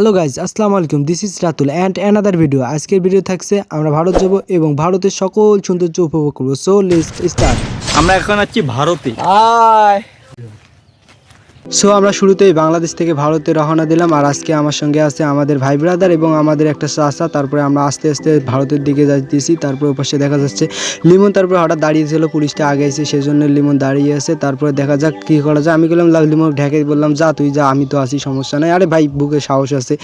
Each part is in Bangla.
হ্যালো গাইজ আসসালামু আলাইকুম। This is Ratul and another video আজকের ভিডিও থাকছে আমরা ভারত যাব এবং ভারতের সকল সৌন্দর্য উপভোগ করব। সো লিস্ট স্টার্ট আমরা এখন আছি ভারতে। সো আমরা শুরুতেই বাংলাদেশ থেকে ভারতে রওনা দিলাম আর আজকে আমার সঙ্গে আছে আমাদের ভাই ব্রাদার এবং আমাদের একটা চাষা তারপরে আমরা আস্তে আস্তে ভারতের দিকে যাইতেছি তারপরে ওপাশে দেখা যাচ্ছে লিমন। তারপরে হঠাৎ দাঁড়িয়েছিল পুলিশটা আগে এসে সেই জন্য লিমন দাঁড়িয়ে আছে। তারপরে দেখা যাক কী করা যায়। আমি বললাম "লাও, লিমন ঢেকে বললাম যা তুই যা আমি তো আছি সমস্যা নাই। আরে ভাই বুকে সাহস আছে।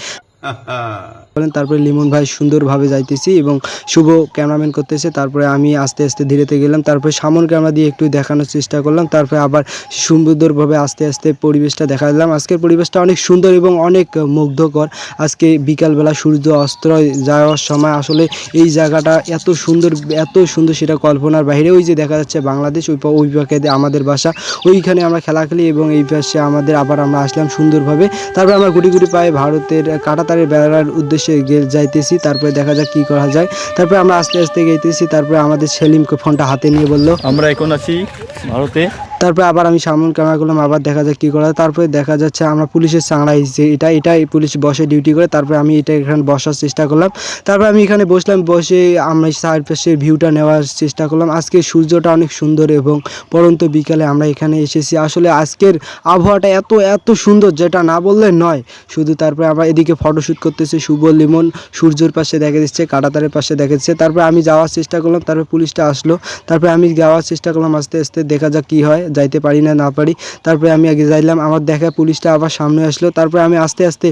বলেন, তারপরে লিমন ভাই সুন্দরভাবে যাইতেছি এবং শুভ ক্যামেরাম্যান করতেছে। তারপরে আমি আস্তে আস্তে ধীরেতে গেলাম। তারপরে সামন ক্যামেরা দিয়ে একটু দেখানোর চেষ্টা করলাম। তারপরে আবার সুন্দরভাবে আস্তে আস্তে পরিবেশটা দেখা দিলাম। আজকের পরিবেশটা অনেক সুন্দর এবং অনেক মুগ্ধকর। আজকে বিকালবেলা সূর্য অস্ত যাওয়ার সময় আসলে এই জায়গাটা এত সুন্দর এত সুন্দর সেটা কল্পনার বাইরে। ওই যে দেখা যাচ্ছে বাংলাদেশ, ওই ওই আমাদের বাসা। ওইখানে আমরা খেলা খেলি এবং এই পাশে আমাদের আবার আমরা আসলাম সুন্দরভাবে। তারপরে আমরা গুটি গুটি পায়ে ভারতের কাটাতারের বেড়ার উদ্দেশ্যে যাইতেছি, তারপরে দেখা যাক কি করা যায়। তারপরে আমরা আস্তে আস্তে গেতেছি তারপরে আমাদের সেলিমকে ফোনটা হাতে নিয়ে বলল, আমরা এখন আছি ভারতে। তারপরে আবার আমি সামন ক্যামেরা করলাম আবার দেখা যাক কী করা। তারপরে দেখা যাচ্ছে আমরা পুলিশের চাংড়া এসেছি এটা এটা এই পুলিশ বসে ডিউটি করে, তারপরে আমি এটা এখানে বসার চেষ্টা করলাম। তারপরে আমি এখানে বসলাম, বসে আমরা চারপাশের ভিউটা নেওয়ার চেষ্টা করলাম। আজকে সূর্যটা অনেক সুন্দর এবং পরন্ত বিকালে আমরা এখানে এসেছি। আসলে আজকের আবহাওয়াটা এত এত সুন্দর যেটা না বললে নয়। শুধু তারপরে আমরা এদিকে ফটোশ্যুট করতেছি শুভ লিমন সূর্যের পাশে দেখা দিচ্ছে, কাটাতারের পাশে দেখা দিচ্ছে। তারপরে আমি যাওয়ার চেষ্টা করলাম, তারপরে পুলিশটা আসলো। তারপরে আমি যাওয়ার চেষ্টা করলাম আস্তে আস্তে দেখা যাক কী হয়। যাইতে পারি না না পারি। তারপরে আমি আগে যাইলাম আমার দেখা, পুলিশটা আবার সামনে আসলো। তারপরে আমি আস্তে আস্তে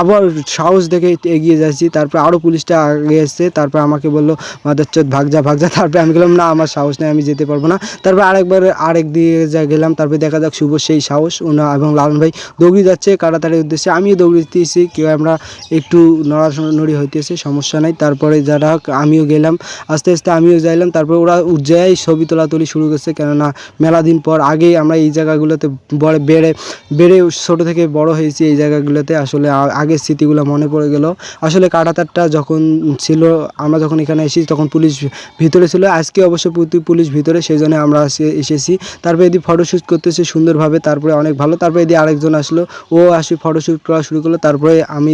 আবার সাহস দেখে এগিয়ে যাচ্ছি। তারপরে আরও পুলিশটা আগে এসছে, তারপরে আমাকে বলল মাদার চোদ ভাগ যা ভাগ যা তারপরে আমি গেলাম না, আমার সাহস নেই, আমি যেতে পারব না। তারপরে আরেকবার, আরেক দিকে যা গেলাম, তারপরে দেখা যাক শুভ সেই সাহস ওনা এবং লালন ভাই দৌড়ি যাচ্ছে কাটাতারের উদ্দেশ্যে। আমিও দৌড়িতেছি, কেউ আমরা একটু নড়ানড়ি হইতেছে, সমস্যা নাই। তারপরে যারা হোক, আমিও গেলাম, আস্তে আস্তে আমিও যাইলাম। তারপরে ওরা যাই ছবি তোলাতুলি শুরু করছে, কেননা মেলা দিন পর আগেই আমরা এই জায়গাগুলোতে বড় বেড়ে বেড়ে ছোটো থেকে বড় হয়েছি, এই জায়গাগুলোতে আসলে আগের স্মৃতিগুলো মনে পড়ে গেল। আসলে কাটাতারটা যখন ছিল, আমরা যখন এখানে এসেছি, তখন পুলিশ ভিতরে ছিল। আজকে অবশ্য পুলিশ ভিতরে সেই জন্য আমরা এসেছি। তারপরে এদিকে ফটোশ্যুট করতেছে সুন্দরভাবে, তারপরে অনেক ভালো। তারপরে এদিকে আরেকজন আসলো, ও আসি ফটোশ্যুট করা শুরু করল। তারপরে আমি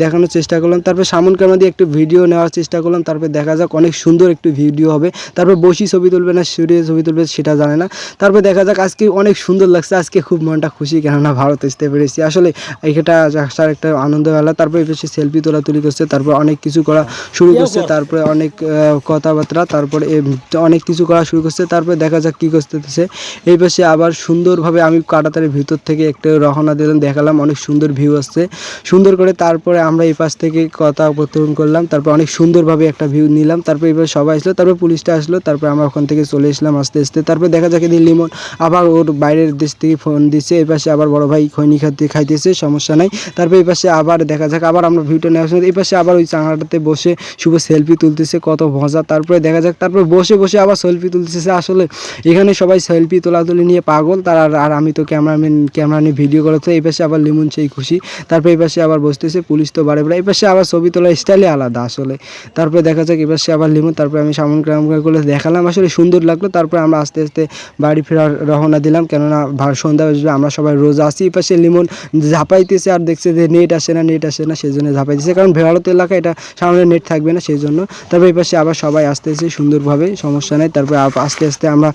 দেখানোর চেষ্টা করলাম। তারপরে সামন ক্যামেরা দিয়ে একটু ভিডিও নেওয়ার চেষ্টা করলাম। তারপরে দেখা যাক, অনেক সুন্দর একটু ভিডিও হবে। তারপর বসি ছবি তুলবে না, সূর্যে ছবি তুলবে সেটা জানে না। তারপরে দেখা যাক আজকে অনেক সুন্দর লাগছে আজকে খুব মনটা খুশি কেননা ভারত আসতে পেরেছি। আসলে এটা আসার একটা আনন্দ বেলা তারপরে এসে সেলফি তোলাতুলি করছে তারপর অনেক কিছু করা শুরু করছে তারপরে অনেক কথাবার্তা তারপরে অনেক কিছু করা শুরু করছে তারপরে দেখা যাক কী করতেছে। এই পাশে আবার সুন্দরভাবে আমি কাটাতারের ভিতর থেকে একটা রহনা দিলাম দেখালাম অনেক সুন্দর ভিউ আসছে। সুন্দর করে তারপরে আমরা এই পাশ থেকে কথা প্রত্যারণ করলাম তারপর অনেক সুন্দরভাবে একটা ভিউ নিলাম তারপর এবার সবাই আসলো তারপর পুলিশটা আসলো তারপর আমরা ওখান থেকে চলে এসলাম আস্তে আস্তে তারপর দেখা যাক এদিন লিমন আবার ওর বাইরের দেশ থেকে ফোন দিচ্ছে এই পাশে আবার বড় ভাই খৈনি খাতে খাইতেছে, সমস্যা নাই। তারপর এই পাশে আবার দেখা যাক, আবার আমরা ভিউটা নেওয়ার সময় এই পাশে আবার ওই চাঙাটাতে বসে শুভ সেলফি তুলতেছে, কত মজা। তারপরে দেখা যাক, তারপর বসে বসে আবার সেলফি তুলতেছে। আসলে এখানে সবাই সেলফি তোলাতুলি নিয়ে পাগল, তার আর- আমি তো ক্যামেরাম্যান ক্যামেরা নিয়ে ভিডিও করাতে এই পাশে আবার লিমন সেই খুশি। তারপর এই পাশে আবার বসতেছে, পুলিশ তো বাড়ে বারে। এই পাশে আবার ছবি তোলার স্টাইলে আলাদা আসলে। তারপরে দেখা যাক, এই পাশে আবার লিমন, তারপরে আমি সামন গ্রাম করে দেখালাম। আসলে সুন্দর লাগল, তারপরে আমরা আস্তে আস্তে বাড়ি ফেরার রওনা দিলাম। কেননা সন্ধ্যা বাজবে আমরা সবাই রোজ আসি। পাশে লিমন ঝাঁপাইতেছে আর দেখছে যে নেট আসে না, নেট আসে না সেই জন্য ঝাঁপাইতেছে। কারণ ভারত এলাকা, এটা সামনে নেট থাকবে না সেই জন্য তারপরে এই পাশে আবার সবাই আসতেছে সুন্দরভাবে, সমস্যা নেই। তারপরে আস্তে আস্তে আমরা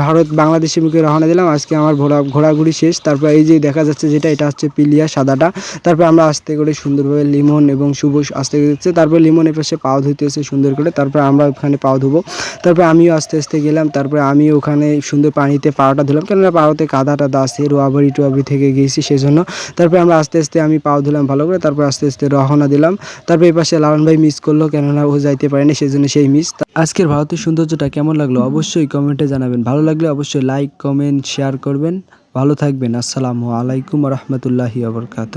ভারত বাংলাদেশের মুখে রওনা দিলাম। আজকে আমার ঘোরা ঘোরাঘুরি শেষ। তারপর এই যে দেখা যাচ্ছে যেটা, এটা হচ্ছে পিলিয়া সাদাটা। তারপর আমরা আস্তে করে সুন্দরভাবে লিমন এবং শুভ আস্তে দিচ্ছে তারপর লিমন এর পাশে পাও ধুইতেছে সুন্দর করে। তারপর আমরা ওখানে পাও ধুবো। তারপর আমিও আস্তে আস্তে গেলাম। তারপরে আমি ওখানে সুন্দর পানিতে পাওয়াটা ধুলাম। কেননা পাওয়াতে কাদা টাদা আছে রোয়াবাড়ি টোয়াবাড়ি থেকে গেছি সেই জন্য তারপরে আমরা আস্তে আস্তে আমি পাও ধুলাম ভালো করে, তারপর আস্তে আস্তে রওনা দিলাম। তারপর এই পাশে লালন ভাই মিস করল, কেননা ও যাইতে পারেনি সেই জন্য সেই মিস আজকের ভারতের সৌন্দর্যটা কেমন লাগল অবশ্যই কমেন্টে জানাবেন। ভালো লাগলে অবশ্যই লাইক কমেন্ট শেয়ার করবেন। ভালো থাকবেন। আসসালামু আলাইকুম রহমতুল্লাহি আবরকাত